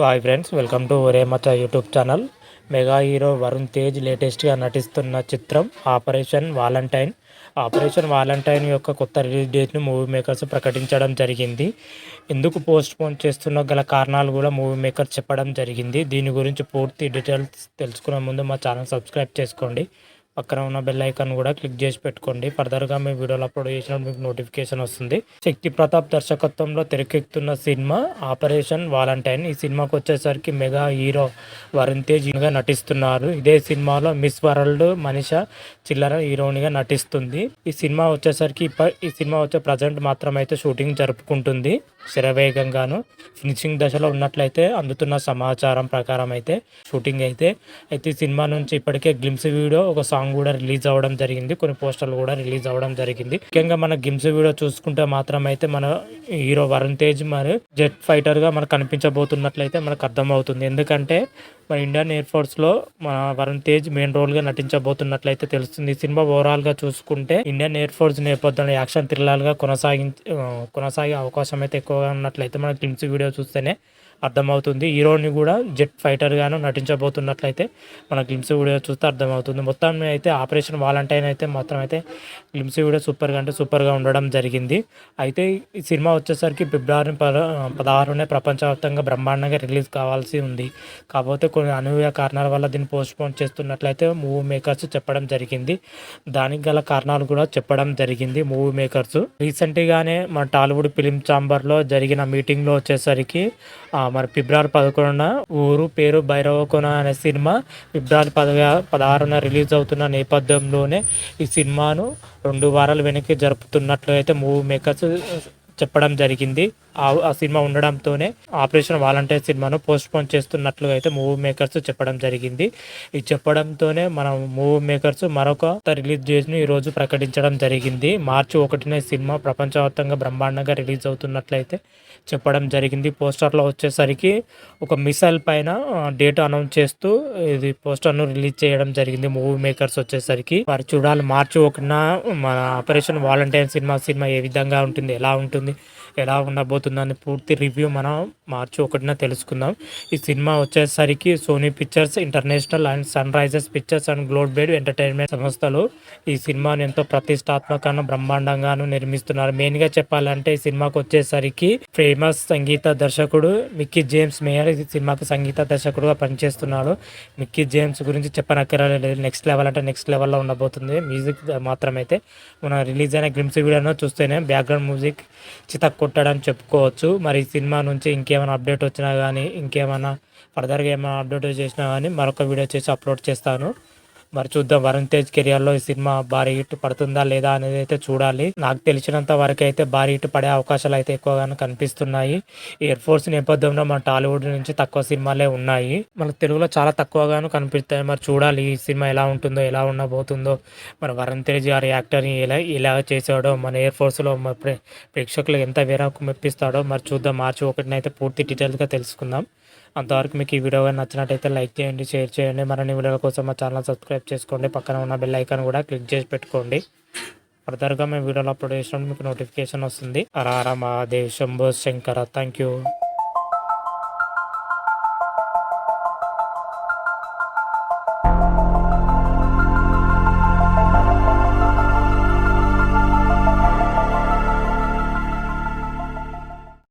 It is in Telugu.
Hi friends welcome to ఒరేమచ YouTube channel mega hero Varun Tej లేటెస్ట్గా నటిస్తున్న చిత్రం ఆపరేషన్ వాలంటైన్ ఆపరేషన్ వాలంటైన్ యొక్క కొత్త రిలీజ్ డేట్ను మూవీ మేకర్స్ ప్రకటించడం జరిగింది. ఎందుకు పోస్ట్ పోన్ చేస్తున్న గల కారణాలు కూడా మూవీ మేకర్ చెప్పడం జరిగింది. దీని గురించి పూర్తి డీటెయిల్స్ తెలుసుకునే ముందు మా ఛానల్ సబ్స్క్రైబ్ చేసుకోండి. పక్కన ఉన్న బెల్ ఐకాన్ కూడా క్లిక్ చేసి పెట్టుకోండి. ఫర్దర్గా మీ వీడియోలు అప్లోడ్ చేసినప్పుడు మీకు నోటిఫికేషన్ వస్తుంది. శక్తి ప్రతాప్ దర్శకత్వంలో తెరకెక్కుతున్న సినిమా ఆపరేషన్ వాలంటైన్. ఈ సినిమాకి వచ్చేసరికి మెగా హీరో వరుణ్ తేజ్గా నటిస్తున్నారు. ఇదే సినిమాలో మిస్ వరల్డ్ మనిష చిల్లర హీరోనిగా నటిస్తుంది. ఈ సినిమా వచ్చేసరికి ఈ సినిమా వచ్చే ప్రజెంట్ మాత్రం అయితే షూటింగ్ జరుపుకుంటుంది. శరవేగంగాను ఫినిషింగ్ దశలో ఉన్నట్లయితే అందుతున్న సమాచారం ప్రకారం అయితే షూటింగ్ అయితే. అయితే ఈ సినిమా నుంచి ఇప్పటికే గ్లిమ్స్ వీడియో ఒక సాంగ్ సాంగ్ కూడా రిలీజ్ అవ్వడం జరిగింది. కొన్ని పోస్టర్లు కూడా రిలీజ్ అవ్వడం జరిగింది. ముఖ్యంగా మన గిమ్స్ వీడియో చూసుకుంటే మాత్రం అయితే మన హీరో వరుణ్ తేజ్ మరి జెట్ ఫైటర్గా మనకు కనిపించబోతున్నట్లయితే మనకు అర్థమవుతుంది. ఎందుకంటే మన ఇండియన్ ఎయిర్ ఫోర్స్లో మన వరుణ్ తేజ్ మెయిన్ రోల్గా నటించబోతున్నట్లయితే తెలుస్తుంది. ఈ సినిమా ఓవరాల్గా చూసుకుంటే ఇండియన్ ఎయిర్ ఫోర్స్ నేపథ్యంలో యాక్షన్ థ్రిల్లర్గా కొనసాగి కొనసాగే అవకాశం అయితే ఎక్కువగా ఉన్నట్లయితే మన గిమ్స్ వీడియో చూస్తేనే అర్థమవుతుంది. హీరోని కూడా జెట్ ఫైటర్గాను నటించబోతున్నట్లయితే మన గ్లిమ్స్ వీడియో చూస్తే అర్థమవుతుంది. మొత్తం అయితే ఆపరేషన్ వాలంటైన్ అయితే మాత్రం అయితే గ్లిమ్స్ వీడియో సూపర్గా అంటే సూపర్గా ఉండడం జరిగింది. అయితే ఈ సినిమా వచ్చేసరికి ఫిబ్రవరి పద పదహారునే ప్రపంచవ్యాప్తంగా బ్రహ్మాండంగా రిలీజ్ కావాల్సి ఉంది. కాకపోతే కొన్ని అనూహ్య కారణాల వల్ల దీన్ని పోస్ట్పోన్ చేస్తున్నట్లయితే మూవీ మేకర్స్ చెప్పడం జరిగింది. దానికి గల కారణాలు కూడా చెప్పడం జరిగింది మూవీ మేకర్స్. రీసెంట్గానే మన టాలీవుడ్ ఫిలిం ఛాంబర్లో జరిగిన మీటింగ్లో వచ్చేసరికి మరి ఫిబ్రవరి పదకొండున ఊరు పేరు భైరవకొన అనే సినిమా ఫిబ్రవరి పద పదహారున రిలీజ్ అవుతున్న నేపథ్యంలోనే ఈ సినిమాను రెండు వారాలు వెనక్కి జరుపుతున్నట్లు అయితే మూవీ మేకర్స్ చెప్పడం జరిగింది. ఆ సినిమా ఉండడంతోనే ఆపరేషన్ వాలంటీర్ సినిమాను పోస్ట్ పోన్ చేస్తున్నట్లుగా అయితే మూవీ మేకర్స్ చెప్పడం జరిగింది. ఇది చెప్పడంతోనే మన మూవీ మేకర్స్ మరొక రిలీజ్ డేట్ను ఈరోజు ప్రకటించడం జరిగింది. మార్చి ఒకటినే సినిమా ప్రపంచవ్యాప్తంగా బ్రహ్మాండంగా రిలీజ్ అవుతున్నట్లయితే చెప్పడం జరిగింది. పోస్టర్లో వచ్చేసరికి ఒక మిసైల్ పైన డేట్ అనౌన్స్ చేస్తూ ఇది పోస్టర్ను రిలీజ్ చేయడం జరిగింది మూవీ మేకర్స్ వచ్చేసరికి. వారు చూడాలి మార్చి ఒకటిన మన ఆపరేషన్ వాలంటీర్ సినిమా సినిమా ఏ విధంగా ఉంటుంది ఎలా ఉంటుంది ఎలా ఉండబోతుందని పూర్తి రివ్యూ మనం మార్చి ఒకటిన తెలుసుకుందాం. ఈ సినిమా వచ్చేసరికి Sony Pictures International and Sunrisers Pictures and Globe Entertainment సంస్థలు ఈ సినిమాను ఎంతో ప్రతిష్టాత్మకంగా బ్రహ్మాండంగాను నిర్మిస్తున్నారు. మెయిన్గా చెప్పాలంటే ఈ సినిమాకి వచ్చేసరికి ఫేమస్ సంగీత దర్శకుడు మిక్కీ జేమ్స్ మేయర్ ఈ సినిమాకి సంగీత దర్శకుడుగా పనిచేస్తున్నాడు. మిక్కీ జేమ్స్ గురించి చెప్పనక్కర్లేదు. నెక్స్ట్ లెవెల్ అంటే నెక్స్ట్ లెవెల్లో ఉండబోతుంది. మ్యూజిక్ మాత్రమైతే మన రిలీజ్ అయిన గ్రిమ్స్ వీడియోను చూస్తేనే బ్యాక్గ్రౌండ్ మ్యూజిక్ చితక్ కొట్టాడని చెప్పుకోవచ్చు. మరి ఈ సినిమా నుంచి ఇంకేమైనా అప్డేట్ వచ్చినా కానీ ఇంకేమైనా ఫర్దర్గా ఏమైనా అప్డేట్ చేసినా కానీ మరొక వీడియో చేసి అప్లోడ్ చేస్తాను. మరి చూద్దాం. వరుణ్ తేజ్ కెరియర్లో ఈ సినిమా భారీ హిట్ పడుతుందా లేదా అనేది అయితే చూడాలి. నాకు తెలిసినంత వరకు అయితే భారీ హిట్ పడే అవకాశాలు అయితే ఎక్కువగానే కనిపిస్తున్నాయి. ఎయిర్ ఫోర్స్ నేపథ్యంలో మన టాలీవుడ్ నుంచి తక్కువ సినిమాలే ఉన్నాయి. మన తెలుగులో చాలా తక్కువగాను కనిపిస్తాయి. మరి చూడాలి ఈ సినిమా ఎలా ఉంటుందో ఎలా ఉండబోతుందో. మరి వరుణ్ తేజ్ గారి యాక్టర్ని ఎలా ఎలా చేసాడో మన ఎయిర్ ఫోర్స్లో లో ప్రేక్షకులు ఎంత వేరకు మెప్పిస్తాడో మరి చూద్దాం. మార్చి ఒకటినైతే పూర్తి డీటెయిల్గా తెలుసుకుందాం. అంతవరకు మీకు ఈ వీడియో నచ్చినట్టయితే లైక్ చేయండి షేర్ చేయండి. మరిన్ని వీడియోల కోసం మా ఛానల్ సబ్స్క్రైబ్ చేసుకోండి. పక్కన ఉన్న బెల్ ఐకాన్ కూడా క్లిక్ చేసి పెట్టుకోండి. ఫర్దర్గా మేము వీడియోలు అప్లోడ్ చేసినప్పుడు మీకు నోటిఫికేషన్ వస్తుంది. అరారా మహాదేవ్ శంభో శంకర. Thank you